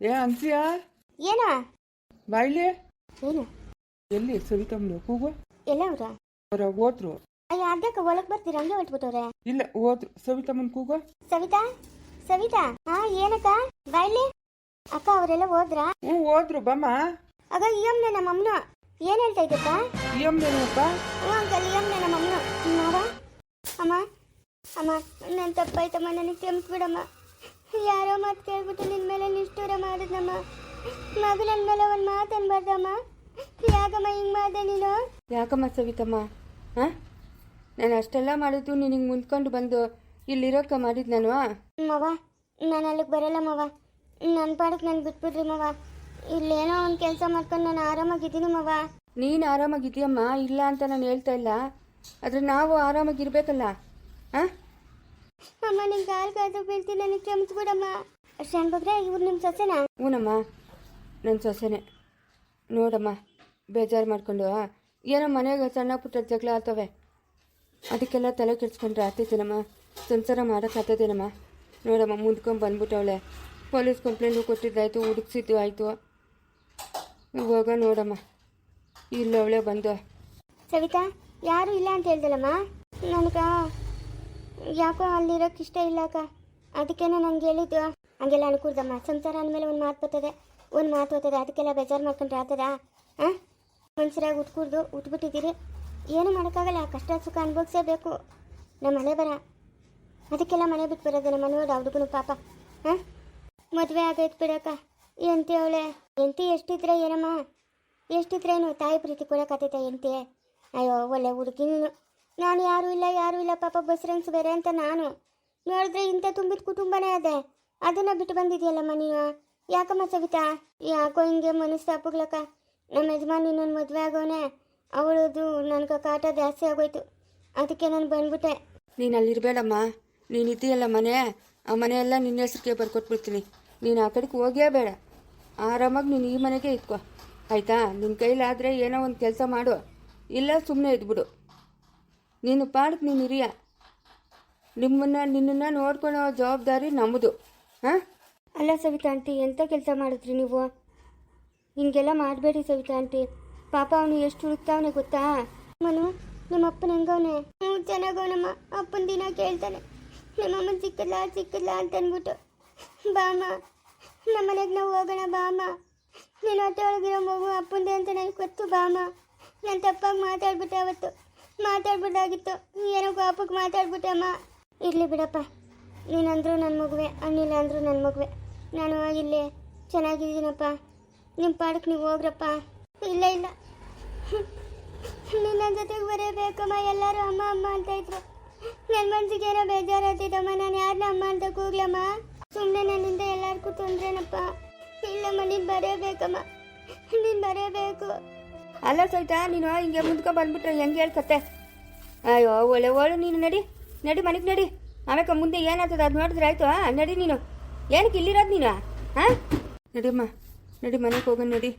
ಏ ಅನ್ಸಿಯಾ ಏನ? ಬಾಯ್ಲಿ? ಏನು? ಎಲ್ಲಿ ಸವಿತಮ್ಮನು ಕೂಗು? ಎಲ್ಲ ಅವ್ರ? ಅವ್ರ ಹೋದ್ರು. ಅಯ್ಯ ಅರ್ಧಕ್ಕೆ ಒಳಗ್ ಬರ್ತೀರ? ಹಂಗೆ ಹೊಟ್ಬಿಟ್ಟವ್ರೆ ಇಲ್ಲ ಹೋದ್ರು. ಸವಿತಮ್ಮನ್ ಕೂಗು? ಸವಿತಾ? ಸವಿತಾ? ಹಾ ಏನಕ್ಕ? ಬಾಯ್ಲಿ? ಅಕ್ಕ ಅವರೆಲ್ಲ ಹೋದ್ರ? ಹ್ಞೂ ಹೋದ್ರು ಬಮ್ಮ. ಆಗ ಇಯಮ್ನೆ ನಮ್ಮ ಅಮ್ಮನ ಏನ್ ಹೇಳ್ತಾ ಇದ್ದಕ್ಕ ಏನಪ್ಪ? ಹ್ಞೂ ಅಂಕಲ್ ಇಯಮ್ನೆ ನಮ್ಮ ಅಮ್ಮನ ನೋಡ ಅಮ್ಮ ಅಮ್ಮ ನನ್ನ ತಪ್ಪಾಯ್ತಮ್ಮ ನನಗೆ ಕ್ಷಮಿಸ್ಬಿಡಮ್ಮ ಯಾರೋ ಮಾತು ಕೇಳ್ಬಿಟ್ಟು ನಿನ್ನ ಮೇಲೆ ನಿಷ್ಠೂರ ಮಾಡಿದ್ನಮ್ಮ. ಮಗು ನನ್ನ ಮೇಲೆ ಒಂದು ಮಾತು ಅನ್ಬಾರ್ದಮ್ಮ ಯಾಕಮ್ಮ ಹಿಂಗೆ ಮಾಡಿದೆ ನೀನು? ಯಾಕಮ್ಮ ಸವಿತಮ್ಮ? ಹಾಂ? ನಾನು ಅಷ್ಟೆಲ್ಲ ಮಾಡಿದ್ದು ನಿನಗೆ ಮುಂದ್ಕೊಂಡು ಬಂದು ಇಲ್ಲಿರೋಕ ಮಾಡಿದ್ದು ನಾನು ಮವ ನಾನು ಅಲ್ಲಿಗೆ ಬರಲ್ಲ ಮವ. ನನ್ನ ಪಾಡಕ್ಕೆ ನಾನು ಬಿಟ್ಬಿಡ್ರಿ ಮವ. ಇಲ್ಲೇನೋ ಒಂದು ಕೆಲಸ ಮಾಡ್ಕೊಂಡು ನಾನು ಆರಾಮಾಗಿದ್ದೀನಿ ಮವ. ನೀನು ಆರಾಮಾಗಿದೆಯಮ್ಮ? ಇಲ್ಲ ಅಂತ ನಾನು ಹೇಳ್ತಾ ಇಲ್ಲ. ಆದರೆ ನಾವು ಆರಾಮಾಗಿರ್ಬೇಕಲ್ಲ. ಹಾಂ? ಅಮ್ಮ ನಿನ್ ಕಾಲ್ ಕಾದು ಬೀಳ್ತೀನಿ ನನಗೆ ಕ್ಷಮಿಸ್ಬಿಡಮ್ಮ. ಶಾನ್ ಬಗ್ರೆ ಇವ್ರು ನಿಮ್ಮ ಸೊಸೆನಾ? ಹ್ಞೂನಮ್ಮ ನನ್ನ ಸೊಸೆನೆ. ನೋಡಮ್ಮ ಬೇಜಾರು ಮಾಡ್ಕೊಂಡು ಏನೋ ಮನೆಗೆ ಸಣ್ಣ ಪುಟ್ಟ ಜಗಳ ಆತವೆ. ಅದಕ್ಕೆಲ್ಲ ತಲೆ ಕೆಡ್ಸ್ಕೊಂಡ್ರೆ ಆಗ್ತೈತೇನಮ್ಮ? ಸಂಸಾರ ಮಾಡೋಕ್ಕಾಗ್ತದೇನಮ್ಮ ನೋಡಮ್ಮ ಮುಂದ್ಕೊಂಡು ಬಂದ್ಬಿಟ್ಟವಳೆ. ಪೊಲೀಸ್ ಕಂಪ್ಲೇಂಟು ಕೊಟ್ಟಿದ್ದಾಯ್ತು ಹುಡುಕ್ಸಿದ್ದು ಆಯಿತು. ಇವಾಗ ನೋಡಮ್ಮ ಇಲ್ಲವಳೆ ಬಂದು. ಸವಿತಾ ಯಾರು ಇಲ್ಲ ಅಂತ ಹೇಳ್ದಲ್ಲಮ್ಮ? ನನಗ ಯಾಕೋ ಅಲ್ಲಿರೋಕೆ ಇಷ್ಟ ಇಲ್ಲ ಅಕ್ಕ. ಅದಕ್ಕೇನೆ ನಂಗೆ ಹೇಳಿದ್ದು. ಹಂಗೆಲ್ಲ ಅನ್ಕೂರ್ದಮ್ಮ ಸಂಸಾರ ಅಂದಮೇಲೆ ಒಂದು ಮಾತು ಬರ್ತದೆ. ಒಂದು ಮಾತು ಬರ್ತದೆ. ಅದಕ್ಕೆಲ್ಲ ಬೇಜಾರು ಮಾಡ್ಕೊಂಡ್ರೆ ಆತದ ಹಾಂ ಮನ್ಸರಾಗಿ ಉಟ್ಕೂಡ್ದು, ಉಟ್ಬಿಟ್ಟಿದ್ದೀರಿ. ಏನು ಮಾಡೋಕ್ಕಾಗಲ್ಲ. ಕಷ್ಟ, ಸುಖ ಅನುಭವಿಸೇಬೇಕು. ನಮ್ಮ ಮನೆ ಬರ. ಅದಕ್ಕೆಲ್ಲ ಮನೆ ಬಿಟ್ಟು ಬರೋದು ನಮ್ಮ ಮನೆಯವ್ರು. ಹುಡುಗನು ಪಾಪ. ಹಾಂ ಮದುವೆ ಆಗೈತೆ ಬಿಡಕ್ಕ ಎಂತಿ ಅವಳೆ. ಎಂತಿ ಎಷ್ಟಿದ್ರೆ ಏನಮ್ಮ? ಎಷ್ಟಿದ್ರೇನು ತಾಯಿ ಪ್ರೀತಿ ಕೊಡಕತ್ತೈತೆ ಎಂತಿ ಅಯ್ಯೋ, ಒಳ್ಳೆ ಹುಡುಗಿ ನೀನು ಯಾರೂ ಇಲ್ಲ ಯಾರೂ ಇಲ್ಲ, ಪಾಪ ಬಸ್ರಂಗ್ಸ್ ಬೇರೆ ಅಂತ ನಾನು. ನೋಡಿದ್ರೆ ಇಂಥ ತುಂಬಿದ ಕುಟುಂಬನೇ ಅದೇ. ಅದನ್ನು ಬಿಟ್ಟು ಬಂದಿದ್ಯಲ್ಲಮ್ಮ ನೀನು ಯಾಕಮ್ಮ ಸವಿತಾ? ಯಾಕೋ ಹಿಂಗೆ ಮನಸ್ತಾಪಗ್ಲಕ್ಕ ನಮ್ಮ ಯಜಮಾನ್ ನನ್ನ ಮದುವೆ ಆಗೋನೆ. ಅವಳದು ನನಗೆ ಕಾಟ ಜಾಸ್ತಿ ಆಗೋಯ್ತು. ಅದಕ್ಕೆ ನಾನು ಬಂದ್ಬಿಟ್ಟೆ. ನೀನು ಅಲ್ಲಿರಬೇಡಮ್ಮ. ನೀನು ಇದೆಯಲ್ಲ ಮನೆ. ಆ ಮನೆಯೆಲ್ಲ ನಿನ್ನ ಹೆಸ್ರಿಗೆ ಬರ್ಕೊಟ್ಬಿಡ್ತೀನಿ. ನೀನು ಆ ಕಡೆಗೆ ಹೋಗೇ ಬೇಡ. ಆರಾಮಾಗಿ ನೀನು ಈ ಮನೆಗೆ ಇಟ್ಕೋ ಆಯಿತಾ? ನಿನ್ನ ಕೈಲಾದರೆ ಏನೋ ಒಂದು ಕೆಲಸ ಮಾಡು. ಇಲ್ಲ ಸುಮ್ಮನೆ ಇದ್ಬಿಡು. ನೀನು ಪಾಡಕ್ಕೆ ನೀನು ಹಿರಿಯ ನಿಮ್ಮನ್ನು, ನಿನ್ನನ್ನು ನೋಡ್ಕೊಳ್ಳೋ ಜವಾಬ್ದಾರಿ ನಮ್ಮದು ಹಾಂ? ಅಲ್ಲ ಸವಿತಾ ಆಂಟಿ ಎಂಥ ಕೆಲಸ ಮಾಡಿದ್ರಿ ನೀವು? ಹಿಂಗೆಲ್ಲ ಮಾಡಬೇಡಿ ಸವಿತಾ ಆಂಟಿ. ಪಾಪ ಅವನು ಎಷ್ಟು ಹುಡುಕ್ತಾವನೆ ಗೊತ್ತಾ? ಮನು ನಮ್ಮ ಅಪ್ಪನ ಹೆಂಗವನೆ ಹ್ಞೂ ಚೆನ್ನಾಗವನಮ್ಮ ಅಪ್ಪನ ದಿನ ಕೇಳ್ತಾನೆ. ನಮ್ಮಮ್ಮ ಸಿಕ್ಕಿಲ್ಲ ಸಿಕ್ಕಿಲ್ಲ ಅಂತ ಅಂದ್ಬಿಟ್ಟು ಬಾಮ ನಮ್ಮ ಮನೆಗೆ ನಾವು ಹೋಗೋಣ ಬಾಮ ನೀನು ಹೊಟ್ಟೆ ಒಳಗಿರೋ ಮಗು ಅಪ್ಪಂದೆ ಅಂತ ನನಗೆ ಗೊತ್ತು ಬಾಮ ನಾನು ತಪ್ಪಾಗಿ ಮಾತಾಡ್ಬಿಟ್ಟೆ ಅವತ್ತು? ಮಾತಾಡ್ಬಿಟ್ಟಾಗಿತ್ತು ಏನೋ ಪಾಪಕ್ಕೆ ಮಾತಾಡ್ಬಿಟ್ಟೆ ಅಮ್ಮ ಇರಲಿ ಬಿಡಪ್ಪ. ನೀನಂದ್ರು ನನ್ನ ಮಗುವೆ, ಅಣ್ಣಿಲ್ಲ ಅಂದ್ರು ನನ್ನ ಮಗುವೆ. ನಾನು ಇಲ್ಲಿ ಚೆನ್ನಾಗಿದ್ದೀನಪ್ಪ. ನಿಮ್ಮ ಪಾಡಕ್ಕೆ ನೀವು ಹೋಗ್ರಪ್ಪ. ಇಲ್ಲ ಇಲ್ಲ. ನಿನ್ನ ಜೊತೆಗೆ ಬರೆಯಬೇಕಮ್ಮ ಎಲ್ಲರೂ ಅಮ್ಮ ಅಮ್ಮ ಅಂತ ಇದ್ರು. ನನ್ನ ಮನ್ಸಿಗೆ ಏನೋ ಬೇಜಾರಾಗ್ತಿದ್ದಮ್ಮ ನಾನು ಯಾರನ್ನ ಅಮ್ಮ ಅಂತ ಕೂಗ್ಲಮ್ಮ? ಸುಮ್ಮನೆ ನನ್ನಿಂದ ಎಲ್ಲರಿಗೂ ತೊಂದ್ರೆನಪ್ಪ. ಇಲ್ಲಮ್ಮ, ನೀನು ಬರೆಯಬೇಕಮ್ಮ ನೀನು ಬರೇಬೇಕು. ಅಲ್ಲ ಸಹಿತ ನೀನು ಹಿಂಗೆ ಮುಂದ್ಕೊ ಬಂದ್ಬಿಟ್ರೆ ಹೆಂಗೆ ಹೇಳ್ಕತ್ತೆ ಅಯ್ಯೋ ಒಳ್ಳೆ ಒಳ್ಳೆ ನೀನು ನಡಿ. ನಡಿ ಮನೆಗೆ ನಡಿ. ಆಮೇಲೆ ಮುಂದೆ ಏನಾಗ್ತದೆ ಅದು ನೋಡಿದ್ರೆ ಆಯ್ತು? ನಡಿ ನೀನು. ಏನಕ್ಕೆ ಇಲ್ಲಿರೋದು ನೀನು ಹಾಂ ನಡಿಯಮ್ಮ ನಡಿ ಮನೆಗೆ ಹೋಗೋಣ ನಡಿ.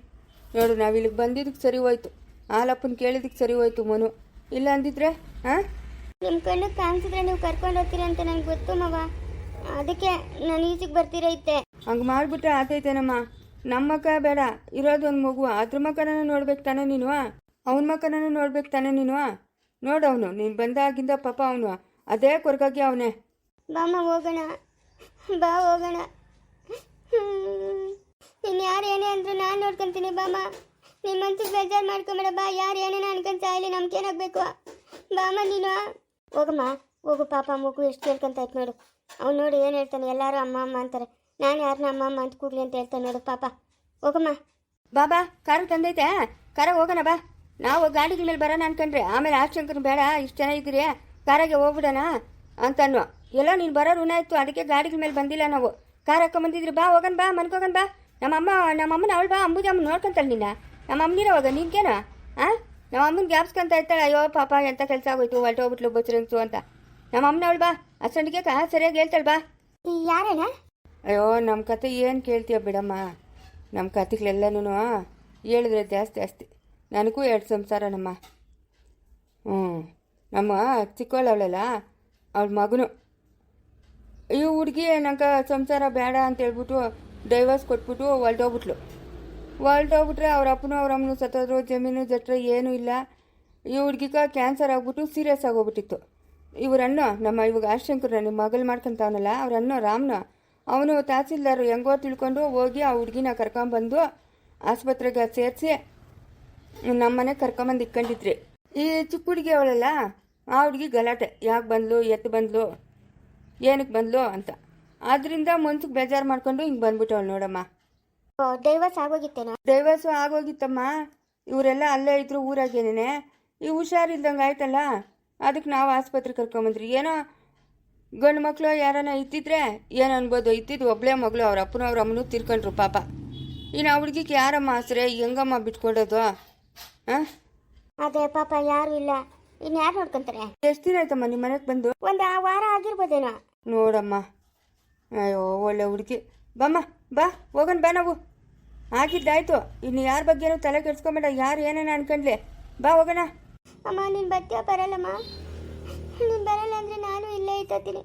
ನೋಡು ನಾವು ಇಲ್ಲಿಗೆ ಬಂದಿದ್ದಕ್ಕೆ ಸರಿ ಹೋಯ್ತು. ಹಾಲಪ್ಪನ ಕೇಳಿದಕ್ಕೆ ಸರಿ ಹೋಯ್ತು ಮನು. ಇಲ್ಲ ಅಂದಿದ್ರೆ ಹಾಂ ನಿಮ್ಮ ಕಣ್ಣು ಕಾಣಿಸಿದ್ರೆ ನೀವು ಕರ್ಕೊಂಡು ಹೋಗ್ತೀರ ಅಂತ ನನಗೆ ಗೊತ್ತು ಮವ. ಅದಕ್ಕೆ ನಾನು ಈಚೆಗೆ ಬರ್ತೀರೈತೆ ಹಂಗೆ ಮಾಡಿಬಿಟ್ರೆ ಆತೈತೇನಮ್ಮ? ನಮ್ಮ ಬೇಡ, ಇರೋದು ಒಂದು ಮಗು, ಅದ್ರ ಮಕ್ಕನ ನೋಡ್ಬೇಕು ತಾನೇ ನೀನು ಅವನ ಮಕ್ಕನ ನೋಡ್ಬೇಕು ತಾನೇ ನೀನು ನೋಡು ಅವನು, ನೀನು ಬಂದಾಗಿಂದ ಪಾಪ ಅವನು, ಅದೇ ಕೊರಗಾಗಿ ಅವನೇ. ಬಾಮ ಹೋಗೋಣ. ಬಾ, ಹೋಗೋಣ. ನೀನು ಯಾರು ಏನೇ ಅಂದ್ರು ನಾನು ನೋಡ್ಕೊಂತೀನಿ ಬಾಮ ನಿಮ್ಮ ಮನ್ಸಿಗೆ ಬೇಜಾರು ಮಾಡ್ಕೊಂಬೇಡ, ಬಾ. ಯಾರು ಏನೇನೋ ಅನ್ಕೊಂತ ಇಲ್ಲಿ ನಮ್ಗೇನಾಗಬೇಕು ಬಾಮ ನೀನು ಹೋಗಮ್ಮ, ಹೋಗು ಪಾಪ, ಮಗು, ಎಷ್ಟು ಕೇಳ್ಕೊಂತ ಆಯ್ತು ನೋಡು. ಅವ್ನು ನೋಡಿ ಏನು ಹೇಳ್ತಾನೆ, ಎಲ್ಲರೂ ಅಮ್ಮ ಅಮ್ಮ ಅಂತಾರೆ. ನಾನು ಯಾರನ್ನ ಅಮ್ಮ ಅಮ್ಮ ಅಂತ ಕೂಗ್ಲಿ ಅಂತ ಹೇಳ್ತಾನೆ ನೋಡು ಪಾಪ. ಹೋಗಮ್ಮ. ಬಾಬಾ ಕಾರು ತಂದೈತೆ. ಕಾರ ಹೋಗೋಣ ಬಾ. ನಾವು ಗಾಡಿಗಳ ಮೇಲೆ ಬರೋಣ ಅನ್ಕೊಂಡ್ರೆ. ಆಮೇಲೆ ಆಶಂಕರ್ ಬೇಡ ಇಷ್ಟು ಜನ ಇದ್ದೀರಿ. ಕಾರಾಗೆ ಹೋಗ್ಬಿಡೋಣ ಅಂತನ್ವ. ಎಲ್ಲ ನೀನು ಬರೋ ಋಣ ಇತ್ತು ಅದಕ್ಕೆ ಗಾಡಿಗಳ ಮೇಲೆ ಬಂದಿಲ್ಲ ನಾವು. ಕಾರ್ ಹಾಕೊಂಬಂದಿದ್ರಿ ಬಾ ಹೋಗನ್ ಬಾ. ಮನ್ಕೋಗನ್ ಬಾ. ನಮ್ಮಮ್ಮ ನಮ್ಮಮ್ಮನ ಅವಳು ಬಾ. ಅಂಬುಜಮ್ಮ ನೋಡ್ಕೊಂತಾಳೆ ನಿನ್ನ. ನಮ್ಮ ಹೋಗ. ನಿನ್ಗೇನು? ಹಾಂ ನಮ್ಮ ಅಮ್ಮನ ಗ್ಯಾಪ್ಸ್ಕೊಂತ ಇರ್ತಾಳೆ. ಅಯ್ಯೋ ಪಾಪ ಎಂಥ ಕೆಲಸ ಆಗೋಯ್ತು. ಹೊರಟೋಗ್ಬಿಟ್ಲು ಬಚ್ಚರಂತು ಅಂತ. ನಮ್ಮ ಅಮ್ಮನ ಅವಳು ಬಾ. ಅಷ್ಟೊಂದಿಗೆ ಕಾ ಸರಿಯಾಗಿ ಹೇಳ್ತಾಳೆ. ಬಾ. ಯಾರೇನ ಅಯ್ಯೋ ನಮ್ಮ ಕತೆ ಏನು ಕೇಳ್ತೀಯ ಬಿಡಮ್ಮ. ನಮ್ಮ ಕತೆಗಳೆಲ್ಲನೂ ಹೇಳಿದ್ರೆ ಜಾಸ್ತಿ ಜಾಸ್ತಿ ನನಗೂ ಎರಡು ಸಂಸಾರ ನಮ್ಮ ಹ್ಞೂ ನಮ್ಮ ಚಿಕ್ಕವಳವಳಲ್ಲ, ಅವಳ ಮಗನು. ಅಯ್ಯೋ ಹುಡುಗಿ ನಂಗೆ ಸಂಸಾರ ಬೇಡ ಅಂತ ಹೇಳ್ಬಿಟ್ಟು ಡೈವರ್ಸ್ ಕೊಟ್ಬಿಟ್ಟು ಹೊಲ್ಟೋಗ್ಬಿಟ್ಲು. ಹೊಲ್ಟೋಗ್ಬಿಟ್ರೆ ಅವ್ರ ಅಪ್ಪನೂ ಅವ್ರ ಅಮ್ಮನು ಸತ್ತೋದ್ರು, ಜಮೀನು ಜಟ್ರೆ ಏನೂ ಇಲ್ಲ. ಈ ಹುಡುಗಿಗೆ ಕ್ಯಾನ್ಸರ್ ಆಗ್ಬಿಟ್ಟು ಸೀರಿಯಸ್ ಆಗೋಗ್ಬಿಟ್ಟಿತ್ತು. ಇವರನ್ನು ನಮ್ಮ ಇವಾಗ ಆಶಂಕರ್ ನಿಮ್ಮ ಮಗಳು ಮಾಡ್ಕೊಂತವನಲ್ಲ ಅವರನ್ನು ರಾಮ್ನ ಅವನು ತಹಸೀಲ್ದಾರ್ ಹೆಂಗೋ ತಿಳ್ಕೊಂಡು ಹೋಗಿ ಆ ಹುಡುಗಿನ ಕರ್ಕೊಂಬಂದು ಆಸ್ಪತ್ರೆಗೆ ಸೇರಿಸಿ ನಮ್ಮನೆ ಕರ್ಕೊಂಬಂದು ಇಟ್ಕೊಂಡಿದ್ರಿ. ಈ ಚಿಕ್ಕ ಹುಡುಗಿ ಅವಳಲ್ಲ ಆ ಹುಡುಗಿ ಗಲಾಟೆ. ಯಾಕೆ ಬಂದ್ಲು ಎತ್ತು ಬಂದ್ಲು ಏನಕ್ಕೆ ಬಂದ್ಲು ಅಂತ. ಆದ್ರಿಂದ ಮನ್ಸಿಗೆ ಬೇಜಾರು ಮಾಡ್ಕೊಂಡು ಹಿಂಗೆ ಬಂದ್ಬಿಟ್ಟವಳು ನೋಡಮ್ಮ. ಡೈವರ್ಸ್ ಆಗೋಗಿತ್ತೇನೋ? ಡೈವರ್ಸು ಆಗೋಗಿತ್ತಮ್ಮ. ಇವರೆಲ್ಲ ಅಲ್ಲೇ ಇದ್ರು ಊರಾಗೇನೆ ಈ ಹುಷಾರಿಲ್ದಂಗೆ ಆಯ್ತಲ್ಲ ಅದಕ್ಕೆ ನಾವು ಆಸ್ಪತ್ರೆ ಕರ್ಕೊಂಬಂದ್ರಿ ಏನೋ ಗಂಡು ಮಕ್ಕಳು ಯಾರನ್ನ ಇತ್ತಿದ್ರೆ ಏನು ಅನ್ಬೋದು? ಇತ್ತಿದ್ದು ಒಬ್ಬಳೇ ಮಗಳು ಅವ್ರ ಅಪ್ಪನ ಅವ್ರ ಅಮ್ಮನೂ ತಿರ್ಕೊಂಡ್ರು ಪಾಪ. ಇನ್ನು ಆ ಹುಡ್ಗಿಗೆ ಯಾರಮ್ಮ ಆಸರೆ? ಹೆಂಗಮ್ಮ ಬಿಟ್ಕೊಡೋದು? ಹಾಂ ಅದೇ ಪಾಪ ಯಾರು ಇಲ್ಲ. ಇನ್ನು ಯಾರು ನೋಡ್ಕೊಂತಾರೆ? ಎಷ್ಟು ದಿನ ಆಯ್ತಮ್ಮ ನಿಮ್ಮ ಮನೆಗೆ ಬಂದು? ಒಂದು ಆ ವಾರ ಆಗಿರ್ಬೋದೇನೋ. ನೋಡಮ್ಮ. ಅಯ್ಯೋ ಒಳ್ಳೆ ಹುಡುಗಿ. ಬಮ್ಮ ಬಾ ಹೋಗೋಣ ಬಾ ನಾವು. ಆಗಿದ್ದಾಯ್ತು. ಇನ್ನು ಯಾರ ಬಗ್ಗೆನೂ ತಲೆ ಕೆಡ್ಸ್ಕೊಂಬೇಡ. ಯಾರು ಏನೇನು ಅನ್ಕೊಂಡ್ಲಿ? ಬಾ ಹೋಗೋಣ. ಅಮ್ಮ ನೀನು ಬರ್ತೀಯ? ಬರಲ್ಲಮ್ಮ. ನೀನು ಬರಲ್ಲ ಅಂದರೆ ನಾನು ಇಲ್ಲೇ ಇದ್ದೀನಿ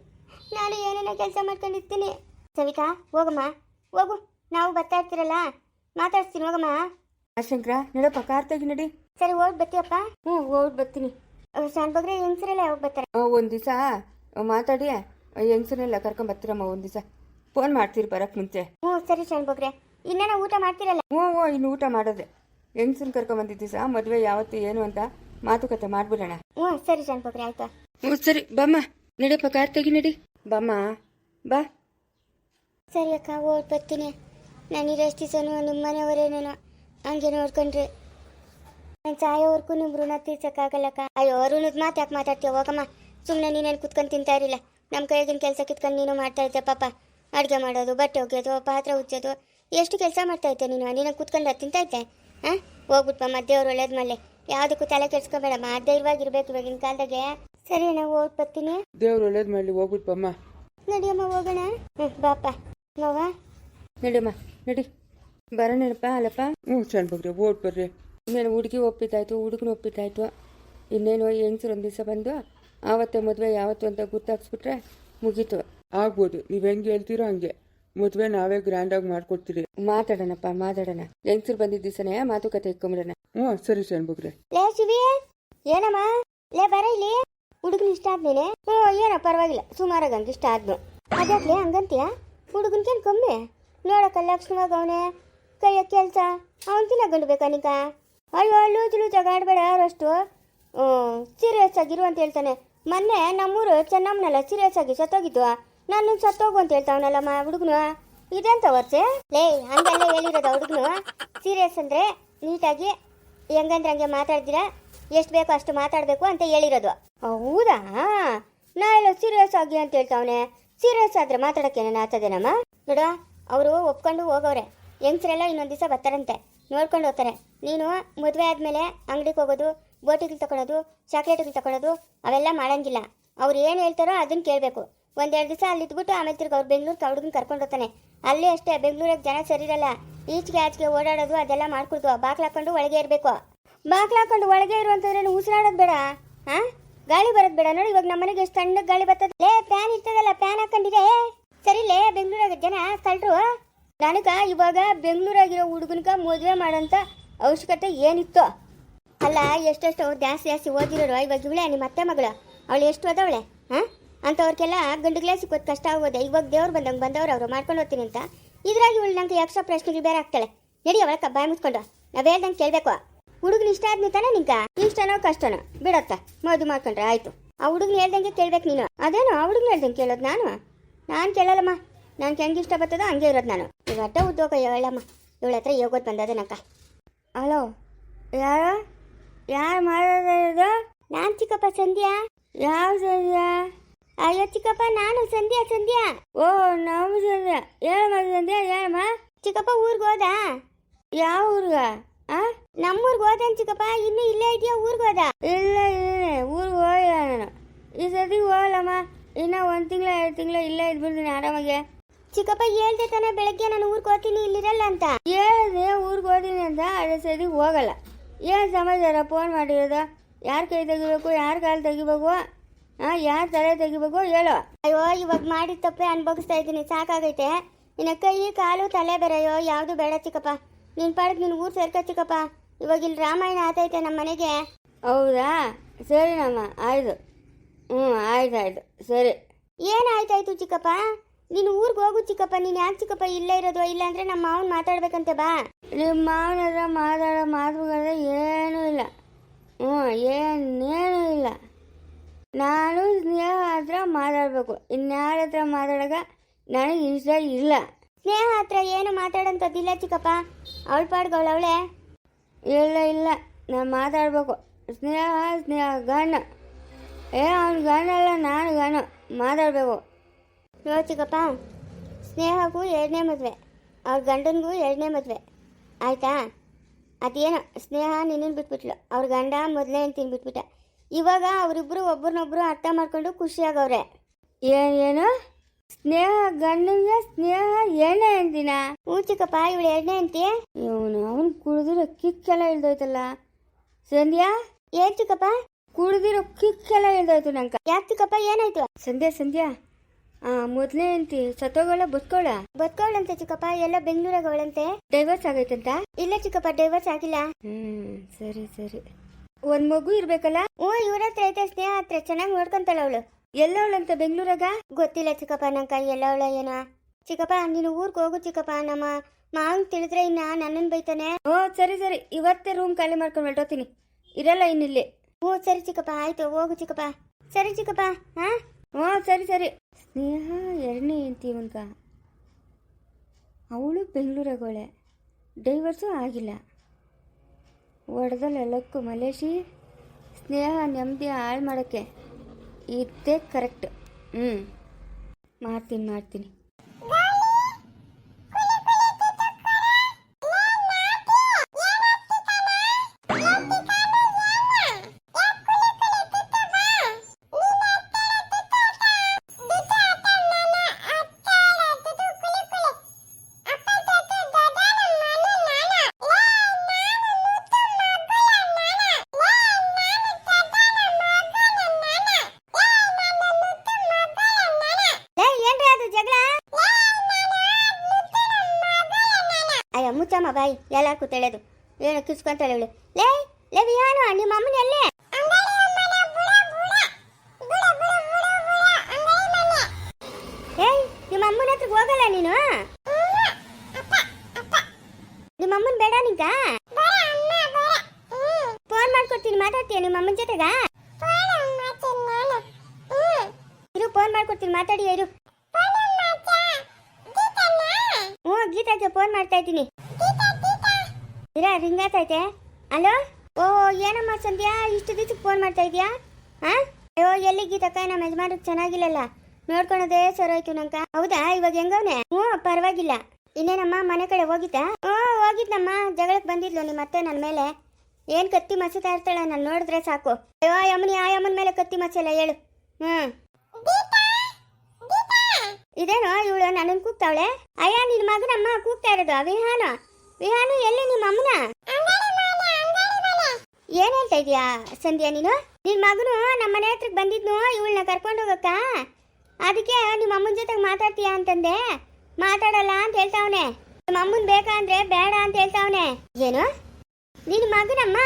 ನಾನು ಏನೇನೋ ಕೆಲಸ ಮಾಡ್ಕೊಂಡಿರ್ತೀನಿ. ಸವಿತಾ ಹೋಗಮ್ಮ. ಹೋಗು. ನಾವು ಬರ್ತಾ ಇರ್ತೀರಲ್ಲ? ಮಾತಾಡ್ತೀನಿ ಹೋಗಮ್ಮ. ಶಂಕರ ನೋಡಪ್ಪ ಕಾರ್ ತೆಗಿ ನಡಿ. ಸರಿ ಹೋಗಿ ಬರ್ತೀಯಪ್ಪ. ಹ್ಞೂ ಹೋಗಿ ಬರ್ತೀನಿ. ಸಣ್ಣ ಬಗ್ರೆ ಹೆಂಗಸರೆಲ್ಲ ಹೋಗಿ ಬರ್ತಾರೆ? ಒಂದು ದಿವಸ ಮಾತಾಡಿ. ಹೆಂಗಸನ್ನೆಲ್ಲ ಕರ್ಕೊಂಬರ್ತೀರಮ್ಮ ಒಂದು ದಿವಸ. ಫೋನ್ ಮಾಡ್ತೀರಿ ಬರಕ್ಕೆ ಮುಂಚೆ. ಹ್ಞೂ ಸರಿ ಸಣ್ಣ ಬಗ್ರೆ ಇನ್ನೇನೋ ಊಟ ಮಾಡ್ತೀರಲ್ಲ? ಹ್ಞೂ ಹ್ಞೂ ಇನ್ನು ಊಟ ಮಾಡೋದೆ. ಹೆಂಗಸನ್ ಕರ್ಕೊಂಡ್ ಬಂದಿದ್ದೀಸ ಮದುವೆ ಯಾವತ್ತು ಏನು ಅಂತ ಮಾತುಕತೆ ಮಾಡ್ಬಿಡೋಣ. ಹ್ಞೂ ಸರಿ ಸಣ್ಣ ಬಗ್ರೆ ಆಯ್ತಾ. ಸರಿ, ಬಮ್ಮ. ನಡಿಯಪ್ಪ ಕಾರ್ ತೆಗಿ ನಡಿ. ಬಮ್ಮ. ಬಾ. ಸರಿ ಅಕ್ಕ ಓಡ್ ಬರ್ತೀನಿ. ನಾನು ಅಷ್ಟು ನಿಮ್ಮ ಮನೆಯವರೇನೇನೋ ಹಂಗೆ ನೋಡ್ಕೊಂಡ್ರಿ. ನಾನು ಸಾಯೋವರೆಗೂ ನಿಮ್ಮ ಋಣ ತೀರ್ಸೋಕ್ಕಾಗಲ್ಲಕ್ಕ ಅಯ್ಯೋ, ಋಣದ ಮಾತು ಯಾಕೆ ಮಾತಾಡ್ತೀಯ? ಹೋಗಮ್ಮ. ಸುಮ್ಮನೆ ನೀನೇನು ಕುತ್ಕೊಂಡು ತಿಂತಾ ಇರಲಿಲ್ಲ. ನಮ್ಮ ಕೈಗಿನ ಕೆಲಸ ಕಿತ್ಕೊಂಡು ನೀನು ಮಾಡ್ತಾ ಇದ್ದೆ ಪಾಪ. ಅಡುಗೆ ಮಾಡೋದು, ಬಟ್ಟೆ ಒಗೆಯೋದು, ಪಾತ್ರೆ ಉಜ್ಜೋದು. ಎಷ್ಟು ಕೆಲಸ ಮಾಡ್ತಾ ಇದ್ದೆ ನೀನು? ನೀನು ಕುತ್ಕೊಂಡು ತಿಂತಾ ಇದ್ದೆ ಹಾಂ? ಹೋಗ್ಬಿಟ್ಬಮ್ಮ ದೇವ್ರು ಒಳ್ಳೇದು ಮಾಡಲಿ. ಯಾವುದಕ್ಕೂ ತಲೆ ಕೆಡ್ಸ್ಕೊಬೇಡಮ್ಮ ಇರ್ಬೇಕು ಇವಾಗಿನ ಕಾಲದಾಗೆ. ಸರಿ ನಾವು ಹೋಗಿ ಬರ್ತೀನಿ. ದೇವ್ರು ಒಳ್ಳೇದು ಮಾಡಲಿ ಹೋಗ್ಬಿಟ್ಟು ಬಮ್ಮ ನಡಿಯಮ್ಮ ಹೋಗೋಣ. ಹ್ಞೂ ಬಾಪ ನೋವ? ನಡಿಯಮ್ಮ ನಡಿ. ಬರೋಣಪ್ಪ ಅಲ್ಲಪ್ಪ? ಹ್ಞೂ ಚೆನ್ನ ಬಗ್ರಿ ಓಟ್ ಬರ್ರಿ. ಇನ್ನೇನು ಹುಡುಗಿ ಒಪ್ಪಿದ್ದಾಯ್ತು ಹುಡುಗನ ಒಪ್ಪಿದ್ದಾಯ್ತು. ಇನ್ನೇನು ಹೆಂಗಸ್ರು ಒಂದು ದಿವಸ ಬಂದು ಆವತ್ತೇ ಮದುವೆ ಯಾವತ್ತು ಅಂತ ಗುರ್ತಾಕ್ಸ್ಬಿಟ್ರೆ ಮುಗೀತು. ಆಗ್ಬೋದು ನೀವು ಹೆಂಗೆ ಹೇಳ್ತೀರೋ ಹಂಗೆ. ಮದುವೆ ನಾವೇ ಗ್ರ್ಯಾಂಡಾಗಿ ಮಾಡ್ಕೊಡ್ತೀರಿ. ಮಾತಾಡೋಣಪ್ಪ ಮಾತಾಡೋಣ. ಹೆಂಗ್ಸರ್ ಬಂದಿದ್ದ ದಿವಸನೇ ಮಾತುಕತೆ ಇಟ್ಕೊಂಬಿಡೋಣ. ಹ್ಞೂ ಸರಿ ಸಣ್ಣ ಬಗ್ರೆ ಲೇ ಶಿವಿ ಏನಮ್ಮ? ಲೇ ಬರ ಇಲ್ಲಿ. ಹುಡುಗನ ಇಷ್ಟ ಆದ್ಮೇಲೆ? ಹ್ಞೂ ಏನೋ ಪರವಾಗಿಲ್ಲ. ಸುಮಾರಾಗಿ ಹಂಗೆ ಇಷ್ಟ ಆದ್ನು. ಅದ್ಯಾಕ್ಲೆ ಹಂಗಂತೀಯ? ಹುಡುಗನ್ಕೇನು ಕಮ್ಮಿ. ನೋಡಕ್ಕ ಲಕ್ಷಣವಾಗ ಅವನೇ ಕೈಯ ಕೆಲಸ. ಅವನ್ಕಿನ ಗಂಡು ಬೇಕಾ ನಿಕ ಅಯ್ಯೋ ಲೂಜು ಲೂಜಾಗ ಆಡಬೇಡ ಅವರಷ್ಟು. ಹ್ಞೂ ಸೀರಿಯಸ್ ಆಗಿರು ಅಂತ ಹೇಳ್ತಾನೆ. ಮೊನ್ನೆ ನಮ್ಮೂರು ಚೆನ್ನಮ್ಮನೆಲ್ಲ ಸೀರಿಯಸ್ ಆಗಿ ಸತ್ತೋಗಿದ್ದು ನಾನು ಸತ್ತೋಗು ಅಂತ ಹೇಳ್ತಾವನಲ್ಲಮ್ಮ ಹುಡುಗನು? ಇದೆಂತ ವರ್ಷೆ ಲೇ, ಹಂಗೆಲ್ಲ ಹೇಳಿರೋದು ಹುಡುಗನು? ಸೀರಿಯಸ್ ಅಂದ್ರೆ ನೀಟಾಗಿ ಹೆಂಗಂದ್ರೆ ಹಂಗೆ ಮಾತಾಡ್ತೀರಾ? ಎಷ್ಟು ಬೇಕೋ ಅಷ್ಟು ಮಾತಾಡಬೇಕು ಅಂತ ಹೇಳಿರೋದು. ಹೌದಾ? ನಾ ಎಲ್ಲ ಸೀರಿಯಸ್ ಆಗಿ ಅಂತ ಹೇಳ್ತಾವನೆ. ಸೀರಿಯಸ್ ಆದ್ರೆ ಮಾತಾಡಕ್ಕೆ ನಾನು ಆತದೇನಮ್ಮ ಅವರು ಒಪ್ಕೊಂಡು ಹೋಗವ್ರೆ. ಹೆಂಗ್ಸ್ರೆಲ್ಲ ಇನ್ನೊಂದು ದಿವಸ ಬರ್ತಾರಂತೆ. ನೋಡ್ಕೊಂಡು ಹೋಗ್ತಾರೆ. ನೀನು ಮದುವೆ ಆದಮೇಲೆ ಅಂಗಡಿಗೆ ಹೋಗೋದು ಬೋಟಿಗಳು ತಗೊಳೋದು ಚಾಕ್ಲೇಟ್ಗಳು ತಗೊಳೋದು ಅವೆಲ್ಲ ಮಾಡಂಗಿಲ್ಲ. ಅವ್ರು ಏನು ಹೇಳ್ತಾರೋ ಅದನ್ನ ಕೇಳಬೇಕು. ಒಂದೆರಡು ದಿವಸ ಅಲ್ಲಿ ಇದ್ಬಿಟ್ಟು ಆಮೇಲೆ ತಿರ್ಗಿ ಅವ್ರು ಬೆಂಗಳೂರಿಗೆ ಹುಡುಗನ ಕರ್ಕೊಂಡು ಹೋಗ್ತಾನೆ. ಅಲ್ಲಿ ಅಷ್ಟೇ ಬೆಂಗಳೂರಿಗೆ ಜನ ಸರಿ ಇರಲ್ಲ. ಈಚೆಗೆ ಆಚೆಗೆ ಓಡಾಡೋದು, ಅದೆಲ್ಲ ಮಾಡ್ಕೊಡ್ತು ಬಾಗ್ಲು ಹಾಕೊಂಡು ಒಳಗೆ ಇರಬೇಕು. ಬಾಗ್ಲು ಹಾಕೊಂಡು ಒಳಗೆ ಇರುವಂತಂದ್ರೆ ಉಸಿರಾಡೋದು ಬೇಡ. ಹಾ ಗಾಳಿ ಬರೋದು ಬೇಡ. ನೋಡಿ ಇವಾಗ ನಮ್ಮ ಮನೆಗೆ ಎಷ್ಟು ತಣ್ಣಗೆ ಗಾಳಿ ಬರ್ತದೆ. ಲೇ ಫ್ಯಾನ್ ಇರ್ತದಲ್ಲ ಫ್ಯಾನ್ ಹಾಕೊಂಡಿದೆ ಸರಿಲೇ ಬೆಂಗಳೂರಾಗ ಜನ ಕಳ್ರು. ನನಗ ಇವಾಗ ಬೆಂಗಳೂರಾಗಿರೋ ಹುಡುಗನ್ಗ ಮದುವೆ ಮಾಡೋಂಥ ಅವಶ್ಯಕತೆ ಏನಿತ್ತು. ಅಲ್ಲ, ಎಷ್ಟೆಷ್ಟು ಜಾಸ್ತಿ ಜಾಸ್ತಿ ಓದಿರೋರು. ಇವಾಗ ಇವಳೆ ನಿಮ್ಮ ಅತ್ತೆ ಮಗಳು. ಅವಳು ಎಷ್ಟು ಓದವಳೆ? ಹಾಂ ಅಂಥವ್ರಿಗೆಲ್ಲ ಗಂಡುಗಳೇ ಸಿಕ್ಕೋದು ಕಷ್ಟ ಆಗೋದೆ. ಇವಾಗ ದೇವ್ರು ಬಂದಂಗೆ ಬಂದವ್ರು ಅವರು ಮಾಡ್ಕೊಂಡು ಹೋಗ್ತೀನಿ ಅಂತ. ಇದ್ರಾಗಿ ಇವಳು ನಂಗೆ ಎಕ್ಸ್ಟ್ರಾ ಪ್ರಶ್ನೆಗಳು ಬೇರೆ ಆಗ್ತಾಳೆ ನಡಿ ಅವಳ ಕಬ್ಬಾಯಿ ಮುಚ್ಕೊಂಡು ನಾವು ಹೇಳ್ದಂಗೆ ಕೇಳಬೇಕು ಹುಡುಗನ ಇಷ್ಟ ಆದ್ನಿ ತಾನೇ ನಿಂಕ ಇಷ್ಟನೋ ಕಷ್ಟನೋ? ಬಿಡತ್ತ. ಮದುವೆ ಮಾಡ್ಕೊಂಡ್ರೆ ಆಯ್ತು. ಆ ಹುಡುಗನ ಹೇಳ್ದಂಗೆ ಕೇಳ್ಬೇಕು ನೀನು. ಅದೇನೋ ಆ ಹುಡುಗನ ಹೇಳ್ದಂಗೆ ಕೇಳೋದು ನಾನು? ನಾನು ಕೇಳಲ್ಲಮ್ಮ. ನಾನು ಹೆಂಗೆ ಇಷ್ಟ ಬರ್ತದೋ ಹಂಗೆ ಇರೋದು ನಾನು. ಈಗ ಅಡ್ಡ ಉದ್ಯೋಗ ಹೇಳಮ್ಮ. ಇವಳ ಹತ್ರ ಯೋಗೋದು ಬಂದದ ನಕ್ಕ ಹಲೋ? ಯಾರ? ಯಾರು ಮಾಡೋದು ನಾನು ಚಿಕ್ಕಪ್ಪ ಸಂಧ್ಯಾ. ಯಾವ ಸಂಧ್ಯಾ? ಅಯ್ಯೋ ಚಿಕ್ಕಪ್ಪ ನಾನು ಸಂಧ್ಯಾ ಸಂಧ್ಯಾ. ಓ ನಾವು ಸಂಧ್ಯಾ. ಹೇಳಮ್ಮ ಸಂಧ್ಯಾ ಹೇಳಮ್ಮ. ಚಿಕ್ಕಪ್ಪ ಊರಿಗೆ ಹೋದ? ಯಾವ ಊರ್ಗ? ಆ? ನಮ್ಮೂರ್ಗೆ ಹೋದನ್ ಚಿಕ್ಕಪ್ಪ ಇನ್ನು ಇಲ್ಲೇ ಇದೆಯಾ ಊರಿಗೆ ಹೋದ? ಇಲ್ಲ ಇಲ್ಲ ಊರಿಗೆ ಹೋಗಿಲ್ಲ ನಾನು. ಈ ಸತಿ ಹೋಗಲ್ಲಮ್ಮ. ಇನ್ನ ಒಂದು ತಿಂಗಳ ಎರಡು ತಿಂಗಳ ಇಲ್ಲೇ ಇದ್ಬಿಡ್ತೀನಿ ಆರಾಮಾಗೆ. ಚಿಕ್ಕಪ್ಪ ಹೇಳ್ದೆ ತಾನೆ ಬೆಳಗ್ಗೆ ನಾನು ಊರಿಗೆ ಹೋಗ್ತೀನಿ ಇಲ್ಲಿರಲ್ಲ ಅಂತ. ಹೇಳಿದೆ ಊರಿಗೆ ಹೋಗ್ತೀನಿ ಅಂತ ಅದೇ ಸತಿ ಹೋಗಲ್ಲ. ಏನು ಸಮಾಚಾರ? ಫೋನ್ ಮಾಡಿರೋದು ಯಾರ ಕೈ ತೆಗಿಬೇಕು ಯಾರು ಕಾಲು ತೆಗಿಬೇಕು? ಯಾರ ತಲೆ ತೆಗಿಬೇಕು ಹೇಳು. ಅಯ್ಯೋ ಇವಾಗ ಮಾಡಿದ ತಪ್ಪೆ ಅನ್ಭವಿಸ್ತಾ ಇದ್ದೀನಿ. ಸಾಕಾಗೈತೆ. ನಿನ್ನ ಕೈ ಕಾಲು ತಲೆ ಬೇರೆಯೋ ಯಾವುದು ಬೇಡ ಚಿಕ್ಕಪ್ಪ. ನಿನ್ ಪಾಡಕ್ ನಿನ್ ಊರ್ ಸೇರ್ಕ ಚಿಕ್ಕಪ್ಪ. ಇವಾಗ ಇಲ್ಲಿ ರಾಮಾಯಣ ಆತೈತೆ ನಮ್ಮ ಮನೆಗೆ. ಹೌದಾ? ಸರಿನಮ್ಮ ಆಯ್ತು. ಹ್ಞೂ ಆಯ್ತು ಆಯ್ತು. ಸರಿ. ಏನಾಯ್ತಾಯ್ತು ಚಿಕ್ಕಪ್ಪ? ನೀನು ಊರಿಗೆ ಹೋಗು ಚಿಕ್ಕಪ್ಪ. ನೀನು ಯಾಕೆ ಚಿಕ್ಕಪ್ಪ ಇಲ್ಲೇ ಇರೋದು? ಇಲ್ಲ ಅಂದ್ರೆ ನಮ್ಮ ಮಾವನ್ ಮಾತಾಡ್ಬೇಕಂತೆ ಬಾ. ನಿಮ್ಮ ಮಾವನ ಹತ್ರ ಮಾತಾಡೋ ಮಾತುಗಳ ಏನೂ ಇಲ್ಲ. ಹ್ಞೂ ಏನೇನೂ ಇಲ್ಲ. ನಾನು ಸ್ನೇಹ ಹತ್ರ ಮಾತಾಡಬೇಕು. ಇನ್ಯಾರ ಹತ್ರ ಮಾತಾಡಕ ನನಗೆ ಇಷ್ಟ ಇಲ್ಲ. ಸ್ನೇಹ ಹತ್ರ ಏನು ಮಾತಾಡೋಂಥದ್ದಿಲ್ಲ ಚಿಕ್ಕಪ್ಪ? ಅವಳ ಪಾಡ್ಗಳು ಅವಳೆ? ಇಲ್ಲ ಇಲ್ಲ. ನಾನು ಮಾತಾಡಬೇಕು. ಸ್ನೇಹ ಸ್ನೇಹ ಗಂಡ ಏ ಅವ್ನ ಗಂಡ ಅಲ್ಲ ನಾನು ಗಣ ಮಾತಾಡಬೇಕು. ನೋ ಚಿಕ್ಕಪ್ಪ. ಸ್ನೇಹಕ್ಕೂ ಎರಡನೇ ಮದುವೆ. ಅವ್ರ ಗಂಡನಿಗೂ ಎರಡನೇ ಮದುವೆ. ಆಯಿತಾ? ಅದೇನೋ ಸ್ನೇಹ ನಿನ್ನನ್ನು ಬಿಟ್ಬಿಟ್ಲು. ಅವ್ರ ಗಂಡ ಮೊದಲೇ ತಿನ್ಬಿಟ್ಬಿಟ್ಟೆ ಬಿಟ್ಬಿಟ್ಟ ಇವಾಗ ಅವರಿಬ್ಬರು ಒಬ್ರನ್ನೊಬ್ರು ಅರ್ಥ ಮಾಡ್ಕೊಂಡು ಖುಷಿಯಾಗವ್ರೆ. ಏನು ಏನು? ಸ್ನೇಹ ಗಂಡನ ಸ್ನೇಹ ಏನೇ ಅಂತೀನ ಹ್ಞೂ ಚಿಕ್ಕಪ್ಪ ಇವಳು ಎಣ್ಣೆ ಅಂತೀಯ? ಇವನು ಅವನು ಕುಡಿದಿರೋ ಕಿಕ್ಕೆಲ್ಲ ಇಳ್ದೋಯ್ತಲ್ಲ. ಸಂಧ್ಯಾ? ಏನ್ ಚಿಕ್ಕಪ್ಪ? ಕುಡಿದಿರೋ ಕಿಕ್ಕೆಲ್ಲ ಇಳ್ದೋಯ್ತು ನಂಗೆ. ಯಾಕೆ ಚಿಕ್ಕಪ್ಪ ಏನಾಯ್ತು? ಸಂಧ್ಯಾ ಸಂಧ್ಯಾ ಆ ಮೊದಲೇ ಅಂತಿ ಸತ್ತೋಗಳ ಬದುಕೋಳ? ಬದುಕೋಳಂತೆ ಚಿಕ್ಕಪ್ಪ ಎಲ್ಲ ಬೆಂಗಳೂರಾಗ ಅವಳಂತೆ. ಡೈವರ್ಸ್ ಆಗೈತಂತ? ಇಲ್ಲ ಚಿಕ್ಕಪ್ಪ ಡೈವರ್ಸ್ ಆಗಿಲ್ಲ. ಹ್ಮ್ ಸರಿ ಸರಿ. ಒಂದ್ ಮಗು ಇರ್ಬೇಕಲ್ಲ? ಓ ಇವ್ರ ಹತ್ರ ಐತೆ ಸ್ನೇಹ ಹತ್ರ ಚೆನ್ನಾಗಿ ನೋಡ್ಕೊಂತಾಳ ಅವಳು. ಅಂತ ಬೆಂಗಳೂರಾಗ? ಗೊತ್ತಿಲ್ಲ ಚಿಕ್ಕಪ್ಪ ನಂಗೆ ಕೈ ಎಲ್ಲವಳ ಏನೋ. ಚಿಕ್ಕಪ್ಪ ನೀನು ಊರಿಗೆ ಹೋಗು ಚಿಕ್ಕಪ್ಪ ನಮ್ಮ ಮಾವನ್ ತಿಳಿದ್ರೆ ಇನ್ನ ನನ್ನನ್ ಬೈತಾನೆ. ಓ ಸರಿ ಸರಿ. ಇವತ್ತೇ ರೂಮ್ ಖಾಲಿ ಮಾಡ್ಕೊಂಡು ಹೊರಟೋತೀನಿ. ಇರಲ್ಲ ಇನ್ನಿಲ್ಲಿ. ಓ ಸರಿ ಚಿಕ್ಕಪ್ಪ ಆಯ್ತು ಹೋಗು ಚಿಕ್ಕಪ್ಪ. ಸರಿ ಚಿಕ್ಕಪ್ಪ ಹಾ? ಓ ಸರಿ ಸರಿ. ಸ್ನೇಹ ಎರಡನೇ ಹೆಂಡತಿ ಇವನ್ಕ ಅವಳು ಬೆಂಗಳೂರಾಗೋಳೆ ಡೈವರ್ಸು ಆಗಿಲ್ಲ. ಒಡೆದಲ್ಲಿ ಎಲ್ಲಕ್ಕೂ ಮಲೇಶಿ ಸ್ನೇಹ ನೆಮ್ಮದಿ ಹಾಳು ಮಾಡೋಕ್ಕೆ. ಇದ್ದೇ ಕರೆಕ್ಟ್ ಹ್ಞೂ ಮಾಡ್ತೀನಿ ಮಾಡ್ತೀನಿ. ಬಾಯಿ ಎಲ್ಲ ಕೂತೇಳದು ಏನು ಕಿಸ್ಕೊಂತಾಳೆ ಇವಳು. ಲೇ ಲೇ ವಿಹಾನು ನಿಮ್ಮ ಅಮ್ಮನ ಎಲ್ಲೇ ಏಯ್, ನಿಮ್ಮ ಅಮ್ಮನ ಹತ್ರ ಹೋಗಲ್ಲ ನೀನು? ನಿಮ್ಮ ಅಮ್ಮನ ಬೇಡ ನಿಂಗ? ಫೋನ್ ಮಾಡ್ಕೊಡ್ತೀನಿ, ಮಾತಾಡ್ತೀಯ ನಿಮ್ಮ ಅಮ್ಮನ ಜೊತೆಗ? ಇರು ಫೋನ್ ಮಾಡ್ಕೊಡ್ತೀನಿ ಮಾತಾಡಿ ಇರು. ಹ್ಞೂ ಗೀತಾಗೆ ಫೋನ್ ಮಾಡ್ತಾ ಇದ್ದೀನಿ. ಇರ ರಿಂಗ್ ಆಗ್ತೈತೆ ಅಲೋ? ಓ ಏನಮ್ಮ ಸಂಧ್ಯಾ ಇಷ್ಟು ದಿವಸಕ್ಕೆ ಫೋನ್ ಮಾಡ್ತಾ ಇದೀಯಾ? ಹಾ ಅಯ್ಯೋ ಎಲ್ಲಿ ಗೀತಕ್ಕ? ನಮ್ಮ ಯಜಮಾನಕ್ಕೆ ಚೆನ್ನಾಗಿಲ್ಲಲ್ಲ. ನೋಡ್ಕೊಳೋದೇ ಸರೋಯ್ತು ನಂಕ ಹೌದಾ? ಇವಾಗ ಹೆಂಗವ್ನೆ? ಹ್ಞೂ ಪರವಾಗಿಲ್ಲ. ಇನ್ನೇನಮ್ಮ ಮನೆ ಕಡೆ ಹೋಗಿದ್ದ? ಹ್ಞೂ ಹೋಗಿದ್ನಮ್ಮ ಜಗಳಕ್ಕೆ ಬಂದಿದ್ಲು ನಿಮ್ಮ ಅತ್ತೆ ನನ್ನ ಮೇಲೆ. ಏನು ಕತ್ತಿ ಮಸತಾ ಇರ್ತಾಳೆ ನಾನು ನೋಡಿದ್ರೆ ಸಾಕು. ಅಯ್ಯೋ ಯಮ್ಮನಿ ಆ ಯಮನ ಮೇಲೆ ಕತ್ತಿ ಮಸೆಲ್ಲ ಹೇಳು. ಹ್ಞೂ. ಇದೇನೋ ಇವಳು ನನ್ನನ್ನು ಕೂಗ್ತಾವಳೆ? ಅಯ್ಯ ನಿನ್ನ ಮಗನಮ್ಮ ಕೂಗ್ತಾ ಇರೋದು ವಿಹಾನ ವಿಹಾನು ಎಲ್ಲಿ ನಿಮ್ಮ ಅಮ್ಮನ ಏನ್ ಹೇಳ್ತಾ ಇದೀಯಾ ಸಂಧ್ಯಾ ನೀನು? ನಿನ್ ಮಗನು ನಮ್ಮ ಮನೆ ಹತ್ರಕ್ಕೆ ಬಂದಿದ್ನು, ಇವಳನ್ನ ಕರ್ಕೊಂಡು ಹೋಗಕ್ಕ. ಅದಕ್ಕೆ ನಿಮ್ಮ ಅಮ್ಮನ ಜೊತೆಗೆ ಮಾತಾಡ್ತೀಯಾ ಅಂತಂದೆ. ಮಾತಾಡಲ್ಲ ಅಂತ ಹೇಳ್ತಾವನೆ. ನಿಮ್ಮ ಅಮ್ಮನ್ ಬೇಕಾ ಅಂದ್ರೆ ಬೇಡ ಅಂತ ಹೇಳ್ತಾವನೆ. ಏನು? ನಿನ್ ಮಗನಮ್ಮ?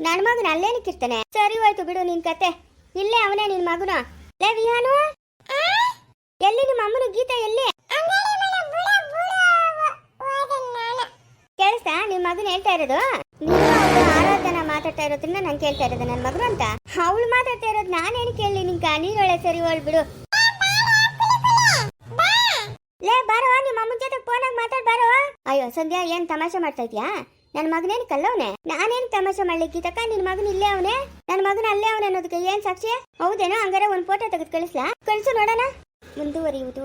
ನನ್ನ ಮಗನ ಅಲ್ಲೇನಕ್ಕಿರ್ತಾನೆ ಸರಿ ಹೋಯ್ತು ಬಿಡು ನಿನ್ ಕತೆ. ಇಲ್ಲೇ ಅವನೇ ನಿನ್ ಮಗನು. ಲೇ ವಿಹಾನು? ಎಲ್ಲಿ ನಿಮ್ಮ ಅಮ್ಮನ ಗೀತಾ ಎಲ್ಲಿ? ಮಗನ ಹೇಳ್ತಾ ಇರೋದು? ನೀನು ಅವಳು ಆರಾಧನಾ ಮಾತಾಡ್ತಾ ಇರೋದನ್ನ ನಾನು ಕೇಳ್ತಾ ಇರೋದು ನನ್ನ ಮಗನು ಅಂತ. ಅವಳು ಮಾತಾಡ್ತಾ ಇರೋದು ನಾನೇನು ಕೇಳಲಿ ನಿಂಕ ನೀರೊಳೆ ಸರಿ ಹೋಳ್ ಬಿಡು. ಲೇ, ಬಾರೋ ನಿಮ್ಮ ಅಮ್ಮನ ಜೊತೆ ಫೋನಾಗ ಮಾತಾಡ್ ಬಾರೋ. ಅಯ್ಯೋ, ಸಂಧ್ಯಾ, ಏನ್ ತಮಾಷೆ ಮಾಡ್ತಾ ಇದ್ಯಾ? ನನ್ನ ಮಗನೇನು ಕಲ್ಲವನೆ? ನಾನೇನು ತಮಾಷೆ ಮಾಡ್ಲಿಕ್ಕೆ ತಕ್ಕ ನಿನ್ ಮಗನ ಇಲ್ಲೇ ಅವನೇ? ನನ್ನ ಮಗನ ಅಲ್ಲೇ ಅವನೇ ಅನ್ನೋದಕ್ಕೆ ಏನ್ ಸಾಕ್ಷಿ? ಹೌದೇನೋ? ಹಂಗಾರೆ ಒಂದ್ ಫೋಟೋ ತೆಗೆದು ಕಳಿಸ್ಲಾ? ಕಳಿಸು ನೋಡೋಣ. ಮುಂದುವರಿಯುವುದು.